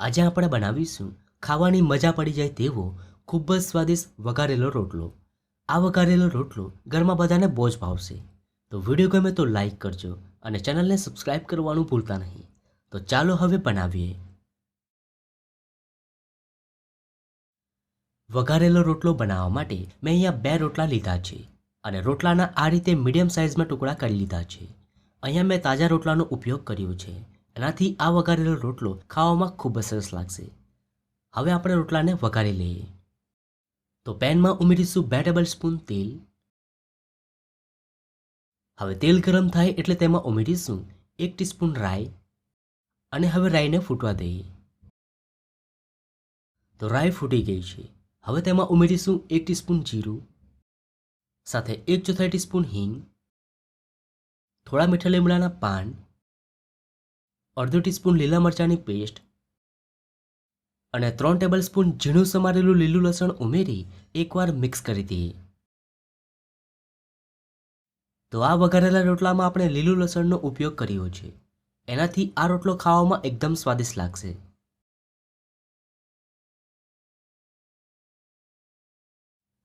આજે આપણે બનાવીશું ખાવાની મજા પડી જાય તેવો ખૂબ જ સ્વાદિષ્ટ વઘારેલો રોટલો. આ વઘારેલો રોટલો ઘરમાં બધાને બહુ જ ભાવશે. તો વીડિયો ગમે તો લાઈક કરજો અને ચેનલને સબસ્ક્રાઈબ કરવાનું ભૂલતા નહીં. તો ચાલો હવે બનાવીએ. વઘારેલો રોટલો બનાવવા માટે મેં અહીંયા બે રોટલા લીધા છે અને રોટલાના આ રીતે મીડિયમ સાઇઝમાં ટુકડા કરી લીધા છે. અહીંયા મેં તાજા રોટલાનો ઉપયોગ કર્યો છે. એનાથી આ વઘારેલો રોટલો ખાવામાં ખૂબ જ સરસ લાગશે. હવે આપણે રોટલાને વઘારી લઈએ. તો પેનમાં ઉમેરીશું બે ટેબલ સ્પૂન તેલ. હવે તેલ ગરમ થાય એટલે તેમાં ઉમેરીશું એક ટીસ્પૂન રાઈ અને હવે રાઈને ફૂટવા દઈએ. તો રાઈ ફૂટી ગઈ છે. હવે તેમાં ઉમેરીશું એક ટીસ્પૂન જીરું, સાથે એક ચોથાઈ ટીસ્પૂન હિંગ, થોડા મીઠા લીમડાના પાન અડધો ટીસ્પૂન લીલા મરચાંની પેસ્ટ અને ત્રણ ટેબલ સ્પૂન ઝીણું સમારેલું લીલું લસણ ઉમેરી એકવાર મિક્સ કરી દઈએ તો આ વઘારેલા રોટલામાં આપણે લીલું લસણનો ઉપયોગ કર્યો છે. એનાથી આ રોટલો ખાવામાં એકદમ સ્વાદિષ્ટ લાગશે.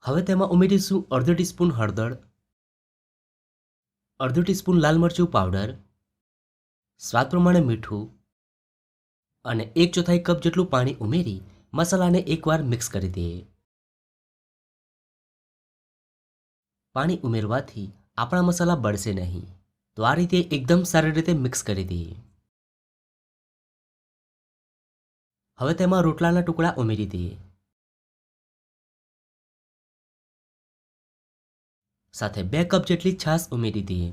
હવે તેમાં ઉમેરીશું અડધો ટીસ્પૂન હળદર, અડધો ટીસ્પૂન લાલ મરચું પાવડર સ્વાદ પ્રમાણે મીઠું અને એક ચોથાઈ કપ જેટલું પાણી ઉમેરી મસાલાને એકવાર મિક્સ કરી દઈએ પાણી ઉમેરવાથી આપણા મસાલા બળશે નહીં. તો આ રીતે એકદમ સારી રીતે મિક્સ કરી દઈએ હવે તેમાં રોટલાના ટુકડા ઉમેરી દઈએ સાથે બે કપ જેટલી છાશ ઉમેરી દઈએ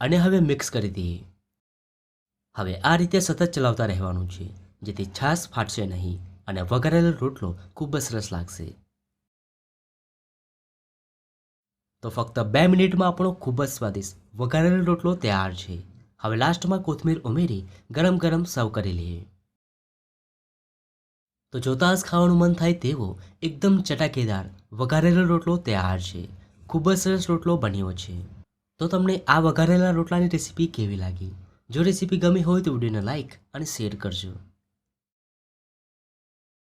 અને હવે મિક્સ કરી દઈએ. હવે આ રીતે સતત ચલાવતા રહેવાનું છે, જેથી છાશ ફાટશે નહીં અને વઘારેલો રોટલો ખૂબ જ સરસ લાગશે. તો ફક્ત બે મિનિટમાં આપણો ખૂબ જ સ્વાદિષ્ટ વઘારેલો રોટલો તૈયાર છે. હવે લાસ્ટમાં કોથમીર ઉમેરી ગરમ ગરમ સર્વ કરી લઈએ. તો જોતા જ ખાવાનું મન થાય તેવો એકદમ ચટાકેદાર વઘારેલો રોટલો તૈયાર છે. ખૂબ જ સરસ રોટલો બન્યો છે. તો તમને આ વઘારેલા રોટલાની રેસીપી કેવી લાગી? જો રેસીપી ગમી હોય તો વિડીયોને લાઇક અને શેર કરજો.